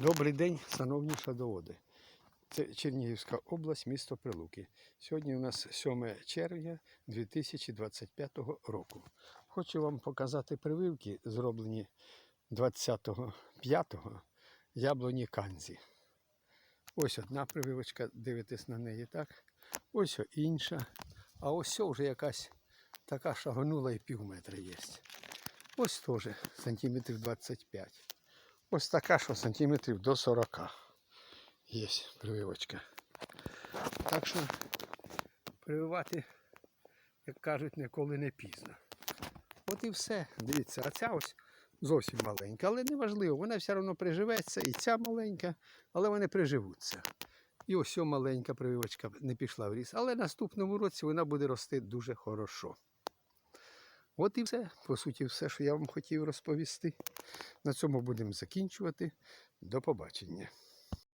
Добрий день, шановні садоводи. Це Чернігівська область, місто Прилуки. Сьогодні у нас 7 червня 2025 року. Хочу вам показати прививки, зроблені 25-го яблуні канзі. Ось одна прививочка, дивитесь на неї так. Ось інша. А ось вже якась така шагонула і пів метра є. Ось теж сантиметрів 25. Ось така, що сантиметрів до 40 є прививочка. Так що прививати, як кажуть, ніколи не пізно. От і все. Дивіться, а ця ось зовсім маленька, але не важливо, вона все одно приживеться, і ця маленька, але вони приживуться. І ось маленька прививочка не пішла в ріс, але наступному році вона буде рости дуже хорошо. От і все, по суті, все, що я вам хотів розповісти. На цьому будемо закінчувати. До побачення.